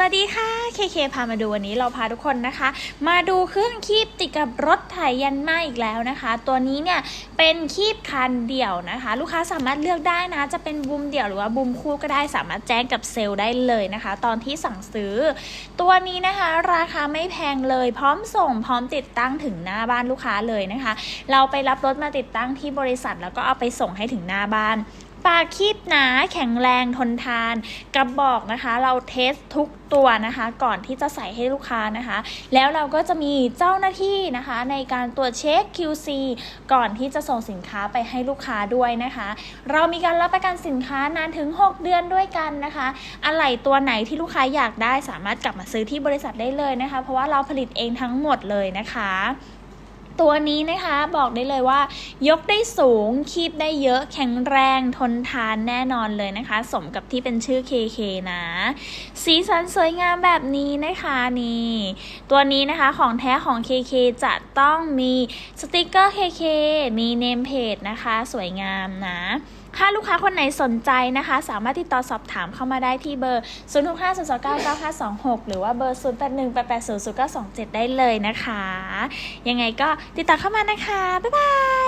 สวัสดีค่ะเคเคพามาดูวันนี้เราพาทุกคนนะคะ มาดูเครื่องคีบติดกับรถไถยันมาอีกแล้วนะคะ ตัวนี้เนี่ยเป็นคีบคันเดี่ยวนะคะ ลูกค้าสามารถเลือกได้นะ จะเป็นบุมเดี่ยวหรือว่าบุมคู่ก็ได้สามารถแจ้งกับเซลล์ได้เลยนะคะ ตอนที่สั่งซื้อ ตัวนี้นะคะราคาไม่แพงเลย พร้อมส่งพร้อมติดตั้งถึงหน้าบ้านลูกค้าเลยนะคะ เราไปรับรถมาติดตั้งที่บริษัท แล้วก็เอาไปส่งให้ถึงหน้าบ้าน ปาคีบหนาแข็งแรงทนทาน กระบอกนะคะ เราเทสทุกตัวนะคะ ก่อนที่จะใส่ให้ลูกค้านะคะ แล้วเราก็จะมีเจ้าหน้าที่นะคะ ในการตรวจเช็ค QC ก่อนที่จะส่งสินค้าไปให้ลูกค้าด้วยนะคะ เรามีการรับประกันสินค้านานถึง 6 เดือนด้วยกันนะคะ อะไรตัวไหนที่ลูกค้าอยากได้สามารถกลับมาซื้อที่บริษัทได้เลยนะคะ เพราะว่าเราผลิตเองทั้งหมดเลยนะคะ ตัวนี้นะคะบอกได้เลยว่า ยกได้สูงคีบได้เยอะแข็งแรงทนทานแน่นอนเลยนะคะ สมกับที่เป็นชื่อ KK นะ สีสันสวยงามแบบนี้นะคะนี่ตัวนี้นะคะของแท้ของ KK จะต้องมีสติกเกอร์ KK มีเนมเพจนะคะ สวยงามนะ ถ้าลูกค้าคนไหนสนใจนะคะ สามารถติดต่อสอบถามเข้ามาได้ที่เบอร์ 0 6 5 0 2 9 9 5 2 6 หรือว่าเบอร์ 0 8 1 8 8 0 0 9 2 7 ได้เลยนะคะ ยังไงก็ติดต่อเข้ามานะคะ บ๊ายบาย